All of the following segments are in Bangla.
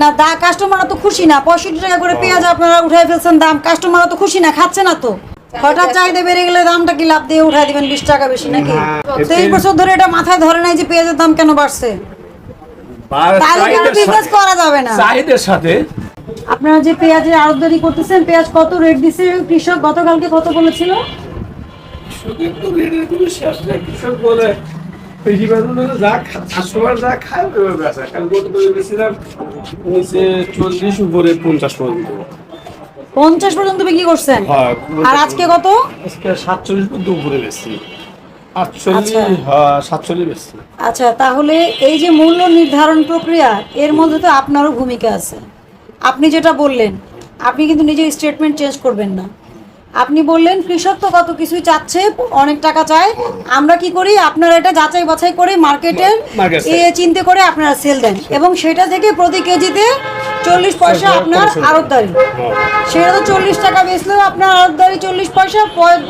না দা কাস্টমাররা তো খুশি না। পঁয়ষট্টি টাকা করে পেঁয়াজ আপনারা উঠাই ফেলছেন দাম। কাস্টমাররা তো খুশি না খাচ্ছে না তো। হঠাৎ চাহিদা বেড়ে গেলে দামটা কি লাভ দিয়ে উঠাই দিবেন বিশ টাকা বেশি নাকি? না, তেইশ বছর ধরে এটা মাথায় ধরে নাই যে পেঁয়াজের দাম কেন বাড়ছে। করা যাবে না? চাহিদার সাথে আপনারা যে পেঁয়াজের আড়তদারি করতেছেন পেঁয়াজ কত রেট দিছে? কৃষক গতকালকে কত বলেছিল? কৃষকের তো রেটের কোনো শেষ নেই। কৃষক বলে যা কাস্টমার যা খায় ওইভাবে বেচা। কারণ গতকাল বেশিরভাগ নিচে চল্লিশ উপরে পঞ্চাশ পর্যন্ত। পঞ্চাশ পর্যন্ত বিক্রি করছেন? আর আজকে কত? আজকে সাতচল্লিশ পর্যন্ত উপরে আচ্ছা। হ্যাঁ বেশি আচ্ছা তাহলে এই যে মূল্য নির্ধারণ প্রক্রিয়া এর মধ্যে তো আপনারও ভূমিকা আছে। আপনি যেটা বললেন আপনি কিন্তু নিজের স্টেটমেন্ট চেঞ্জ করবেন না। আপনি বললেন কৃষক তো কত কিছুই চাচ্ছে অনেক টাকা চায়। আমরা কি করি? আপনারা এটা যাচাই বাছাই করে মার্কেটের এ চিনতে করে আপনারা সেল দেন। এবং সেটা থেকে প্রতি কেজিতে চল্লিশ পয়সা আপনার আড়তদারি। সেটা তো চল্লিশ টাকা বেচলেও আপনার আড়তদারি চল্লিশ পয়সা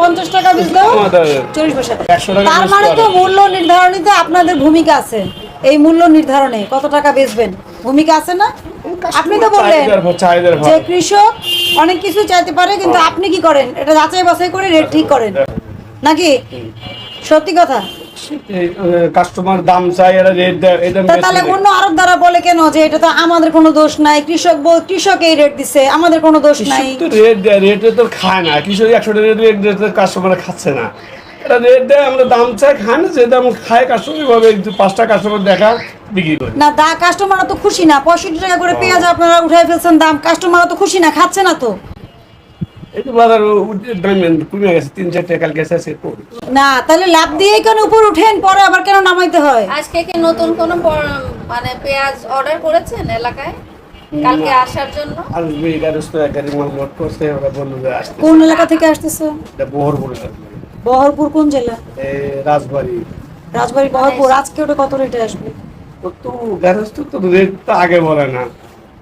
পঞ্চাশ টাকা বেচলেও চল্লিশ পয়সা। তার মানে তো মূল্য নির্ধারণীতে আপনাদের ভূমিকা আছে। এই মূল্য নির্ধারণে কত টাকা বেচবেন? ভূমিকা আছে না? আপনি তো বললেন। যে কৃষক অনেক কিছু চাইতে পারে কিন্তু আপনি কি করেন? এটা যাচাই বাছাই করে রেট ঠিক করেন। নাকি? সত্যি কথা? কাস্টমার দাম চাই এরা রেট দেয় তাহলে অন্য আরব দ্বারা বলে কেন যে এটা তো আমাদের কোনো দোষ নাই? কৃষক বল কৃষক এই রেট দিছে আমাদের কোনো দোষ নাই। রেট দেয় রেটে তো খায় না। কৃষক একশো টাকা রেট রেট কাস্টমার খাচ্ছে না। এটা রেট দেয় আমরা দাম চাই খায় না যে দাম খায় কাস্টমার ভাবে পাঁচটা কাস্টমার দেখা বিক্রি করে। না দা কাস্টমাররা তো খুশি না পঁয়ষট্টি টাকা করে পেঁয়াজ আপনারা উঠাই ফেলছেন দাম কাস্টমাররা তো খুশি না খাচ্ছে না তো। এই তো বাজার দাম কমে গেছে তিন চার টাকা কালকে এসে না তাহলে লাভ দিয়ে কেন উপর উঠেন পরে আবার কেন নামাইতে হয়? আজকে কি নতুন কোনো মানে পেঁয়াজ অর্ডার করেছেন এলাকায়? কালকে আসার জন্য? আসবে এগারোশো গাড়ি মাল লোড করছে ওরা বলল যে কোন এলাকা থেকে আসতেছে? এটা বহরপুর কোন জেলা? রাজবাড়ি। রাজবাড়ি বহরপুর আজকে ওটা কত রেটে আসবে? ও তো গ্যারেজ তো তো রেট তো আগে বলে না।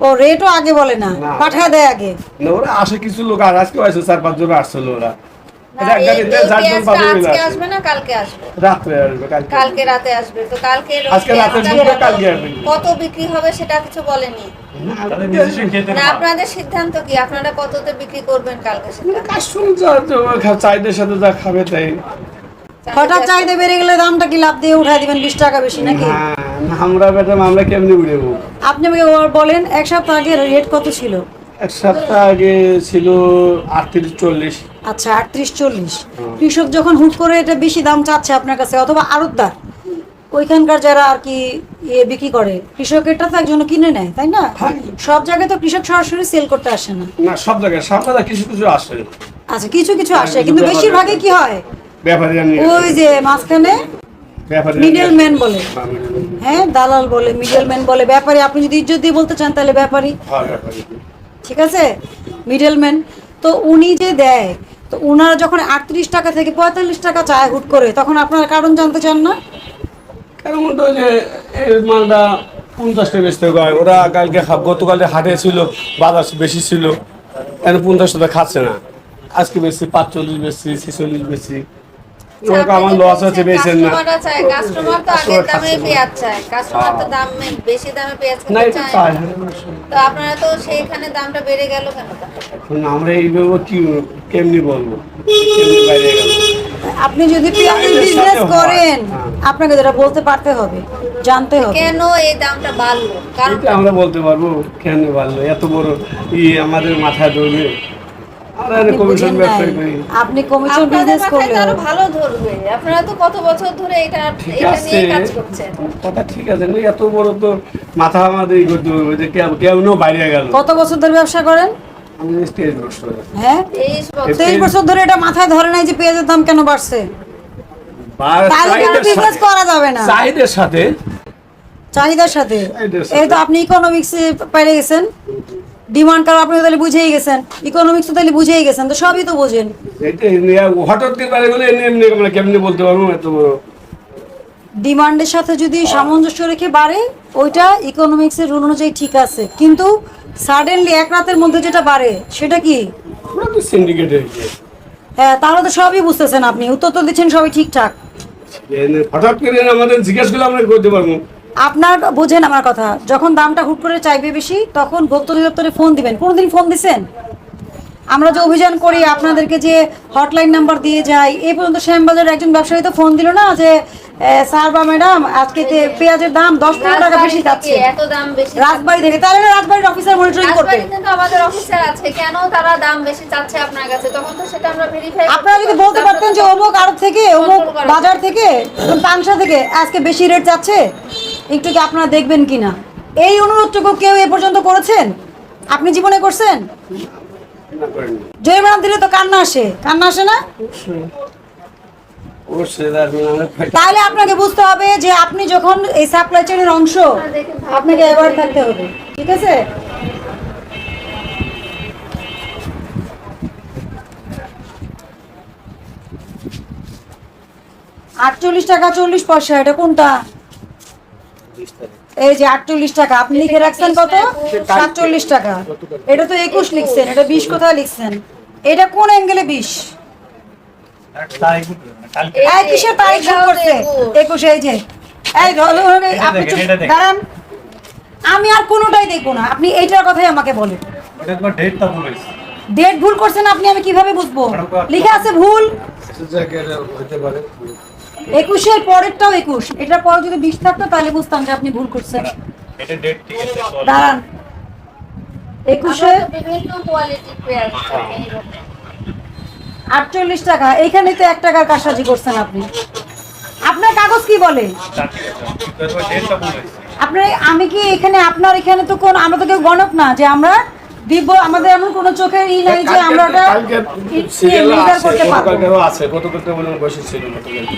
ও রেটও আগে বলে না। পাঠা পাঠায় দেয় আগে। ওরা আসে কিছু লোক আর আজকে আসে চার পাঁচ জন আসছিল ওরা। না, এটা এই- গাড়িতে এই চারজন পেঁয়াজটা পাঁচজন মিলে আজকে আসে। আসবে না কালকে আসবে। রাত্রে আসবে কালকে। কালকে রাতে আসবে তো কালকে আজকে রাতে ঢুকবে, কালকে আসবে। কত বিক্রি হবে সেটা কিছু বলেনি। আপনাদের সিদ্ধান্ত কি? আপনারা কততে বিক্রি করবেন কালকে খা- চাহিদার সাথে যা খাবে তাই। হঠাৎ চাহিদা বেড়ে গেলে দামটা কি লাভ দিয়ে উঠাই দিবেন বিশ টাকা বেশি নাকি? আমরা বেতন আমরা কেমনি উড়েবো? আপনি আমাকে বলেন এক সপ্তাহ আগে রেট কত ছিল? এক সপ্তাহ আগে ছিল আটত্রিশ চল্লিশ। আচ্ছা আটত্রিশ চল্লিশ। কৃষক যখন হুট করে এটা বেশি দাম চাচ্ছে আপনার কাছে অথবা আড়তদার ওইখানকার যারা আর কি ইয়ে বিক্রি করে কৃষকেরটা তো একজন কিনে নেয় তাই না? সব জায়গায় তো কৃষক সরাসরি সেল করতে আসে না। না সব জায়গায় সব জায়গায় কিছু কিছু আসে। আচ্ছা কিছু কিছু আসে কিন্তু বেশিরভাগই কি হয়? ব্যাপারী ওই যে মাঝখানে ব্যাপারী মিডল ম্যান বলে। হ্যাঁ দালাল বলে। মিডল ম্যান বলে ব্যাপারী আপনি যদি ইজ্জত দিয়ে বলতে চান তাহলে ব্যাপারী। হ্যাঁ ঠিক আছে? মিডল ম্যান তো উনি যে দেয় তো ওনারা যখন আটত্রিশ টাকা থেকে পঁয়তাল্লিশ টাকা চায় হুট করে তখন আপনারা কারণ জানতে চান না? কারণ তো যে এই মালটা পঞ্চাশটা বেচতে হয় ওরা কালকে খা- গতকালে হাটে ছিল বাজার বেশি ছিল এখন পঞ্চাশ টাকা খাচ্ছে না। আজকে বেশি পাঁচচল্লিশ বেশি ছেচল্লিশ বেশি আমার লস হচ্ছে বেচেন না। কাস্টমার তো কাস্টমার দামে পেঁয়াজ চায় কাস্টমার তো দামে বেশি দামে পেঁয়াজ না চায়। তো আপনারা তো সেইখানে দামটা বেড়ে গেল কেন? আমরা এইভাবে কি কেমনি বলব? কেমনি বাইরে গেল আপনি যদি বিজনেস করেন হ্যাঁ। আপনাকে যেটা বলতে পারতে হবে জানতে হবে। কেন এই দামটা বাড়লো? কারণ আমরা বলতে পারব কেন ভালো এত বড় ই আমাদের মাথায় ধরবে। আপনি কমিশন বিজনেস করলে আরও ভালো ধরবে। আপনারা তো কত বছর ধরে এটা ঠিক এটা আছে। নিয়ে কাজ করছেন। কথা ঠিক আছে এত বড় তো মাথা আমাদের ই করতে হবে যে কেউ কেউ বাইরে গেল। কত বছর ধরে ব্যবসা করেন? হয়ে গেছে। হ্যাঁ? তেইশ বছর। ধরে এটা মাথায় ধরে নাই যে পেঁয়াজের দাম কেন বাড়ছে। বা- তাহলে কেন চাহিদার সাথে- করা যাবে না। চাহিদার সাথে চাহিদার সাথে। এই তো আপনি ইকোনমিক্সে পেরে গেছেন। ডিমান্ড আপনি তাহলে বুঝেই গেছেন। ইকোনমিক্স তো তাহলে বুঝেই গেছেন তো সবই তো বোঝেন। হঠাৎ করে এমনি এমনি আমরা কেমনি বলতে পারব? এত বড় ডিমান্ডের সাথে যদি সামঞ্জস্য রেখে বাড়ে ওইটা ইকোনমিক্সের রুল অনুযায়ী ঠিক আছে। কিন্তু সাডেনলি এক রাতের মধ্যে যেটা বাড়ে সেটা কি? হ্যাঁ তাহলে তো সবই বুঝতেছেন আপনি। উত্তর তো দিচ্ছেন সবই ঠিকঠাক। হঠাৎ করে আমাদের জিজ্ঞেস করলে আমরা করতে পারব? আপনার বোঝেন আমার কথা যখন দামটা হুট করে চাইবে বেশি তখন ভোক্তা অধিদপ্তরে ফোন দিবেন। কোনোদিন ফোন দিছেন? আমরা যে অভিযান করি আপনাদেরকে যে হটলাইন নাম্বার দিয়ে যাই এই পর্যন্ত শ্যামবাজারের একজন ব্যবসায়ী তো ফোন দিল না যে স্যার বা ম্যাডাম আজকে যে পেঁয়াজের দাম দশ পনেরো টাকা বেশি যাচ্ছে। এত দাম বেশি রাজবাড়ি থেকে তাহলে রাজবাড়ির অফিসার মনিটরিং করবে। কিন্তু আমাদের অফিসার আছে কেন তারা দাম বেশি চাচ্ছে আপনার কাছে? তখন তো সেটা আমরা ভেরিফাই আপনারা যদি বলতে পারতেন যে অমুক আড়ত থেকে অমুক বাজার থেকে পাংশা থেকে আজকে বেশি রেট যাচ্ছে একটু কি আপনারা দেখবেন কিনা? এই অনুরোধটুকু কেউ এ পর্যন্ত করেছেন? আপনি জীবনে করছেন? জয় করেননি জরিমানা দিলে তো কান্না আসে। কান্না আসে না অবশ্যই তার মানে অনেক ফাইটা। তাহলে আপনাকে বুঝতে হবে যে আপনি যখন এই সাপ্লাই চেনের অংশ আপনাকে এবার থাকতে হবে। ঠিক আছে? আটচল্লিশ টাকা চল্লিশ পয়সা এটা কোনটা? এই যে আটচল্লিশ টাকা আপনি লিখে রাখছেন কত? সাতচল্লিশ টাকা। এটা তো একুশ লিখছেন এটা বিশ কোথায় লিখছেন? এটা কোন অ্যাঙ্গেলে বিশ? এই কিসের তারিখ ভুল করছে? একুশে। এই যে। এই আপনি। দাঁড়ান। আমি আর কোনোটাই দেখব না। আপনি এইটার কথাই আমাকে বলেন। ওটা তোমার ডেটটা ভুল ডেট ভুল করছেন আপনি আমি কীভাবে বুঝব? লিখে আছে ভুল। এটা একুশের পরেরটাও একুশ। এটার পরে যদি বিশ থাকতো তাহলে বুঝতাম যে আপনি ভুল করছেন। এটা ডেট ঠিক আছে চল। দাঁড়ান। একুশে বিভিন্ন। আটচল্লিশ টাকা। এইখানে তো এক টাকার কারসাজি করছেন আপনি। আপনার কাগজ কি বলে? আপনার আমি কি এখানে আপনার এখানে তো কোন আমরা তো কেউ গণক না যে আমরা দিব আমাদের এমন কোনো চোখের ই নাই যে আমরা ওটা আছে করতে পারব। আছে গতকালকে মনে হয় বসে ছিল গতকালকে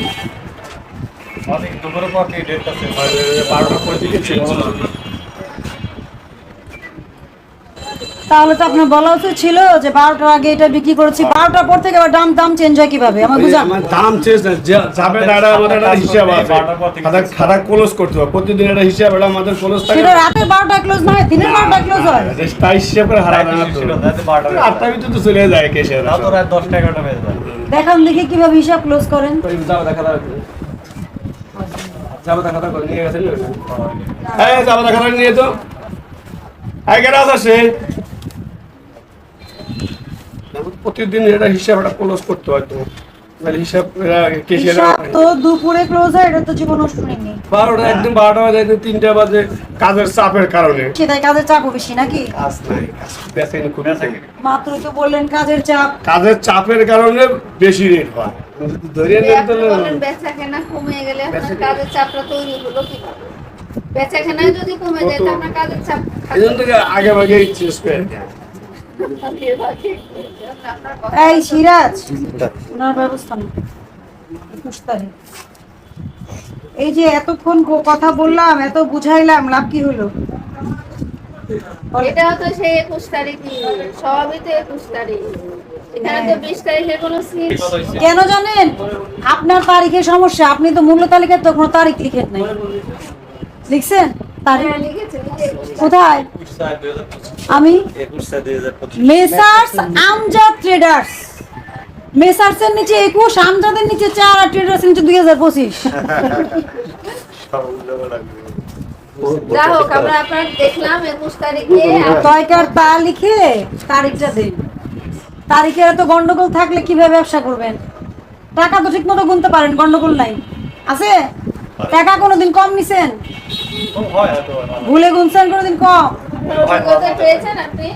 অনেক দুপুরের পর ডেটটা চেঞ্জ আর বারোটার পর দিকে ছিল। তাহলে তো আপনার বলা উচিত ছিল যে বারোটার আগে এটা বিক্রি করেছি। বারোটার পর থেকে আবার দাম দাম চেঞ্জ হয় কীভাবে? আমার দাম চেঞ্জ না। যাবে দাঁড়া আমাদের একটা হিসাব আছে। খাতা খাতা ক্লোজ করতে হবে। প্রতিদিন একটা হিসাব এটা আমাদের ক্লোজ থাকে। সেটা রাতে বারোটা ক্লোজ না হয় দিনের বারোটা ক্লোজ হয়। তাই হিসাব করে হারা না আটটা ভিতরে তো চলে যায় কেসে রাত রাত দশটা এগারোটা বেজে যায়। দেখান দেখি কীভাবে হিসাব ক্লোজ করেন। যাবে দেখা যাবে দেখা করে নিয়ে গেছে। এই যাবে দেখা নিয়ে তো গেরাজ আসে প্রতিদিন এটা হিসাব একটা ক্লোজ করতে হয় তো। তাহলে হিসাব কেসে হিসাব তো দুপুরে ক্লোজ হয় এটা তো জীবন নষ্ট বারোটা একদম বারোটা বাজে একদম তিনটা বাজে কাজের চাপের কারণে। সেটাই কাজের চাপও বেশি নাকি? কাজ নাই কাজ খুব মাত্র তো বললেন কাজের চাপ। কাজের চাপের কারণে বেশি রেট হয়। ধরিয়ে নেন আপনি বেচা কেনা কমে গেলে আপনার কাজের চাপটা তৈরি হলো কীভাবে? বেচা কেনায় যদি কমে যায় আপনার কাজের চাপ থেকে আগে ভাগে করে এই সিরাজ। ওনার ব্যবস্থা একুশ তারিখ। এই যে এতক্ষণ কথা বললাম এত বুঝাইলাম লাভ কি হলো? এটাও তো সেই একুশ তারিখই। সবই তো একুশ তারিখ। এখানে তো বিশ তারিখের কোনো সিট কেন জানেন? আপনার তারিখের সমস্যা। আপনি তো মূল্য তালিকায় তো কোনো তারিখ লিখেন নাই। লিখছেন? তারিখ হ্যাঁ। কোথায়? আমি মেসার্স আমজাদ ট্রেডার্স মেসার্সের নিচে একুশ আমজাদের নিচে চার আর ট্রেডার্সের নিচে দুই হাজার পঁচিশ। যা হোক আমরা আপনার দেখলাম একুশ তারিখে। তা লিখে তারিখটা দিন। তারিখের এত গন্ডগোল থাকলে কীভাবে ব্যবসা করবেন? টাকা তো ঠিক মতো গুনতে পারেন গন্ডগোল নাই। আছে? টাকা কোনোদিন কম নিছেন? ভুলে গুনছেন কোনোদিন কম পেয়েছেন আপনি?